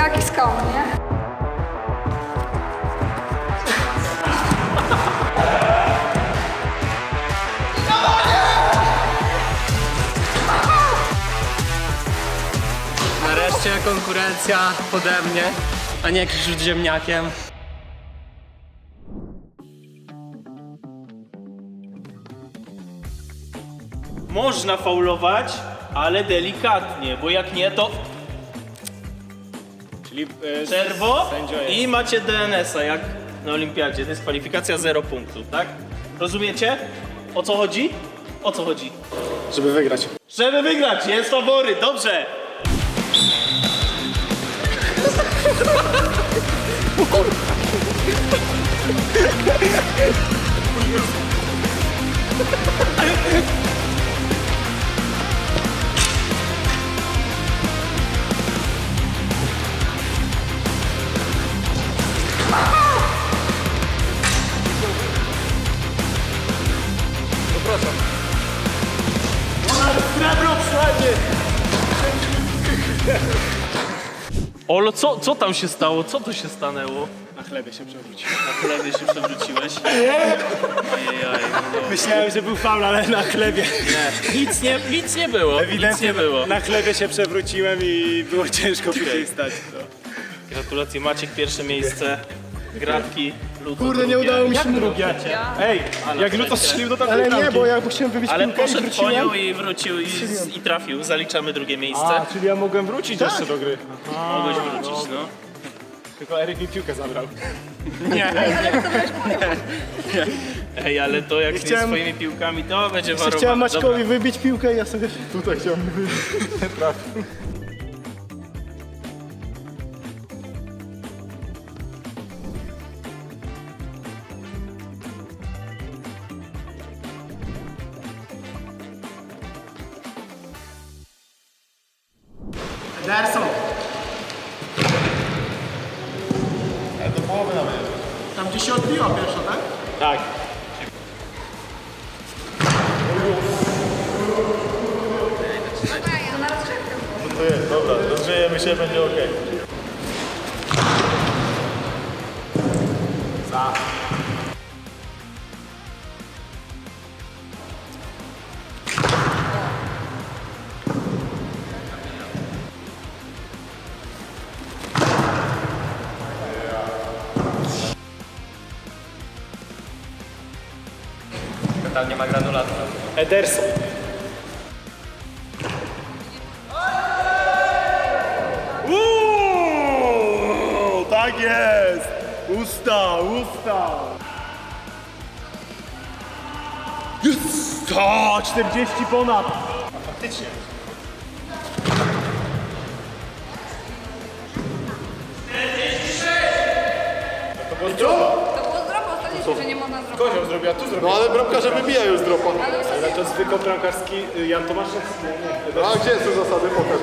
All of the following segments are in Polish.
Jaki skam, nie? Nareszcie konkurencja pode mnie, a nie jakiś rzut ziemniakiem. Można faulować, ale delikatnie, bo jak nie, to Czyli e, czerwo jest. i macie DNS-a, jak na olimpiadzie. Dyskwalifikacja 0 punktów, tak? Rozumiecie? O co chodzi? O co chodzi? żeby wygrać. Żeby wygrać, jest faworyt, dobrze! co, co tam się stało? Co to się stanęło? Na chlebie się przewrócił. Na chlebie się przewróciłeś. Ajajaj, no Myślałem, że był faul, ale na chlebie. nie. Nic nie, nic nie było, nic Ewidentnie nie było. na chlebie się przewróciłem i było ciężko później stać. No. Gratulacje, Maciek pierwsze miejsce. Gratki, Kurde, nie udało mi się drugie. Ej, Ale jak Luto strzelił do tamtej Ale nie, bo ja chciałem wybić Ale piłkę i poszedł po wróciłem. nią i wrócił i, i trafił. Zaliczamy drugie miejsce. A, czyli ja mogłem wrócić jeszcze do gry. Mogłeś wrócić, no. Tylko Eryk mi piłkę zabrał. Ej, ale to jak z chciałem- swoimi piłkami, to będzie Chciałem warowane. Maćkowi wybić piłkę i ja sobie tutaj chciałem wybić. połowy nawet. Tam gdzie się odbiła pierwsza, tak? Tak. No to jest, dobra, rozgrzejemy się, będzie ok. Tam nie ma granulatu. Ederson. Uuu, tak jest! Usta, usta! Jest! To, 40 ponad! A faktycznie. To było zdrowo, ostatnio że nie można zrobić. Kozioł zrobiła, tu zrobiła. No ale bramkarze wybijają z dropa. Ale. Ale to zwykły bramkarski y, Jan Tomaszewski. A gdzie są zasady? Pokaż.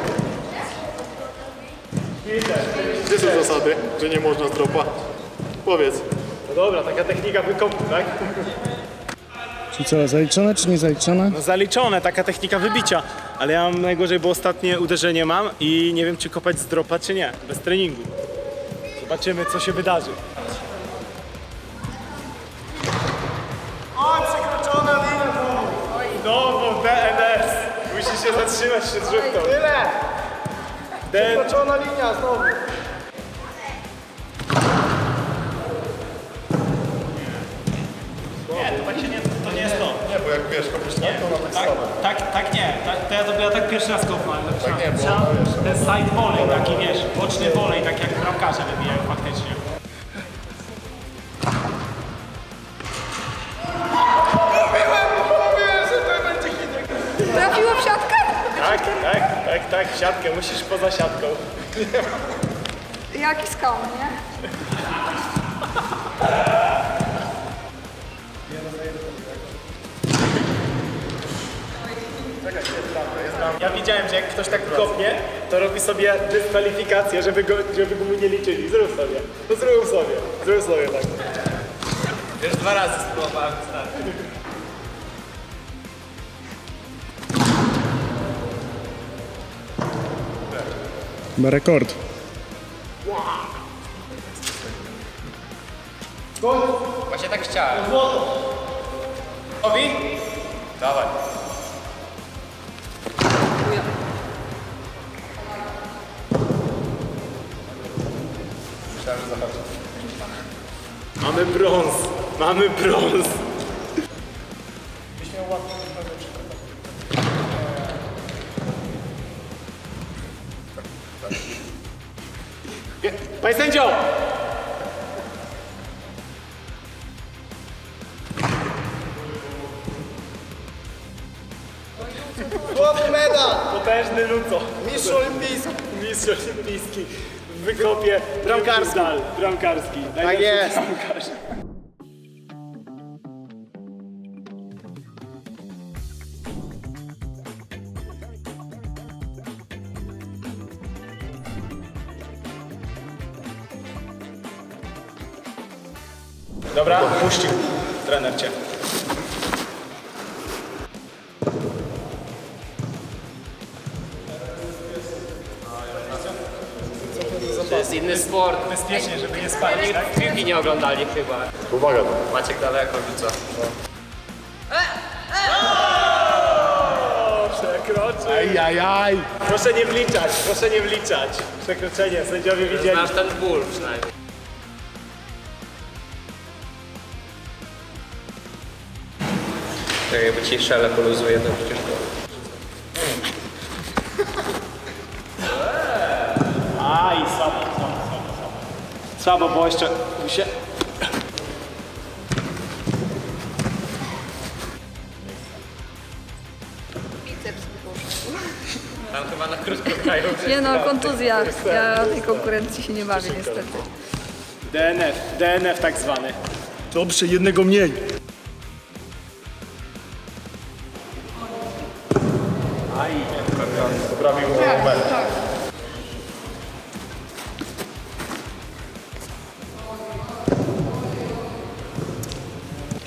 Gdzie są zasady, że nie można z dropa? Powiedz. No dobra, taka technika wykopu, tak? Czy co, zaliczone czy nie zaliczone? No zaliczone, taka technika wybicia. Ale ja mam najgorzej, bo ostatnie uderzenie mam i nie wiem czy kopać z dropa czy nie, bez treningu. Zobaczymy co się wydarzy. Musisz się zatrzymać przed rzutką. Tyle! Przekroczona linia znowu. Tak się nie, to nie jest to. Nie, bo jak wiesz, kopiesz tak, to ona tak Tak, tak, tak nie. Tak, to ja to ja tak pierwszy raz kopnąłem. Tak nie, bo ona wiesz. Ten side volley taki wiesz, boczny volley, tak jak bramkarze wybijają faktycznie. Tak, siatkę, musisz poza siatką. Jaki skam, nie? Ja widziałem, że jak ktoś tak kopnie, to robi sobie dyskwalifikację, żeby go, żeby go mu nie liczyli. Zrób sobie. No zrób sobie. Zrób sobie tak. Już dwa razy spróbowałem Ma rekord. Właśnie tak chciałem. Owi? Dawaj. Myślałem. Mamy brąz! Mamy brąz! Sędzio! Złoty medal! Potężny Luco. Mistrz olimpijski! Mistrz olimpijski w wykopie bramkarski. Bramkarski. Tak jest! Bramkarz. Dobra, puścił trener cię. To jest inny sport. Bezpiecznie, żeby nie spalić, tak? Piłki nie oglądali chyba. Uwaga. Maciek daleko rzuca. Przekroczył. Ajajaj. Proszę nie wliczać, proszę nie wliczać. Przekroczenie, sędziowie widzieli. Znasz ten ból przynajmniej. Tak jakby ci szele poluzuje, to przecież to... Aj, słabo, słabo, słabo, słabo. Słabo, bo jeszcze się... Biceps wypuszczł. Tam chyba na krótko grają. Nie no, kontuzja. Ja tej konkurencji się nie bawię niestety. DNF, DNF tak zwany. Dobrze, jednego mniej. Moment.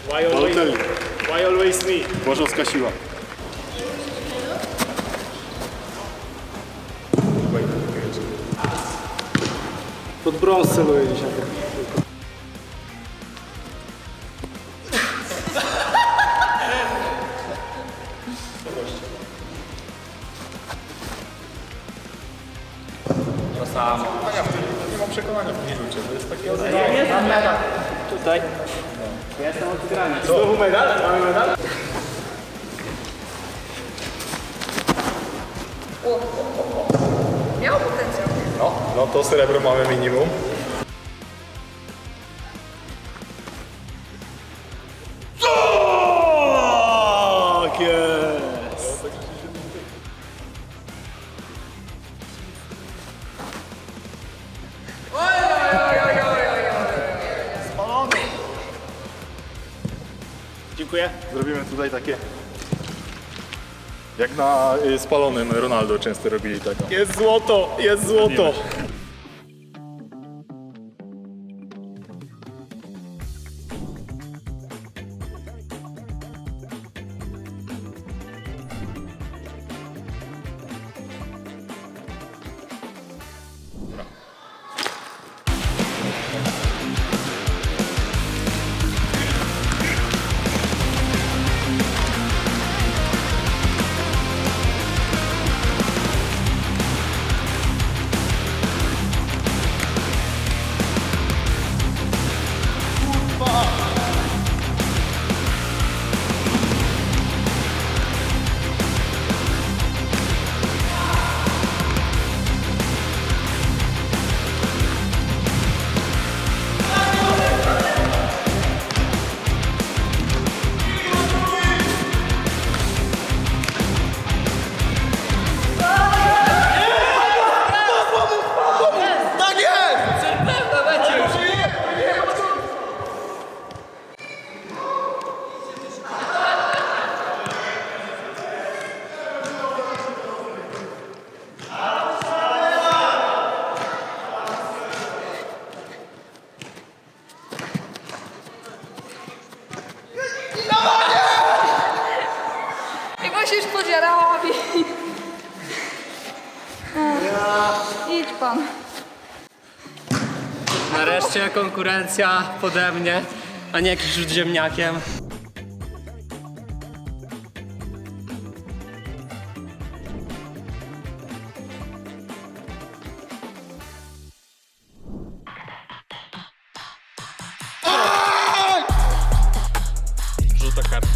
Why always, why always me? Bożowska siła. Pod brąz celuję dzisiaj. Tutaj. Ja jestem od grania. Znowu medal? Mamy medal? Miał potencjał. No, no to srebro mamy minimum. Dziękuję. Zrobimy tutaj takie... Jak na y, spalonym Ronaldo często robili tego. Jest złoto, jest złoto. Pan. Nareszcie konkurencja pode mnie, a nie jakiś rzut ziemniakiem. Żółta kartka.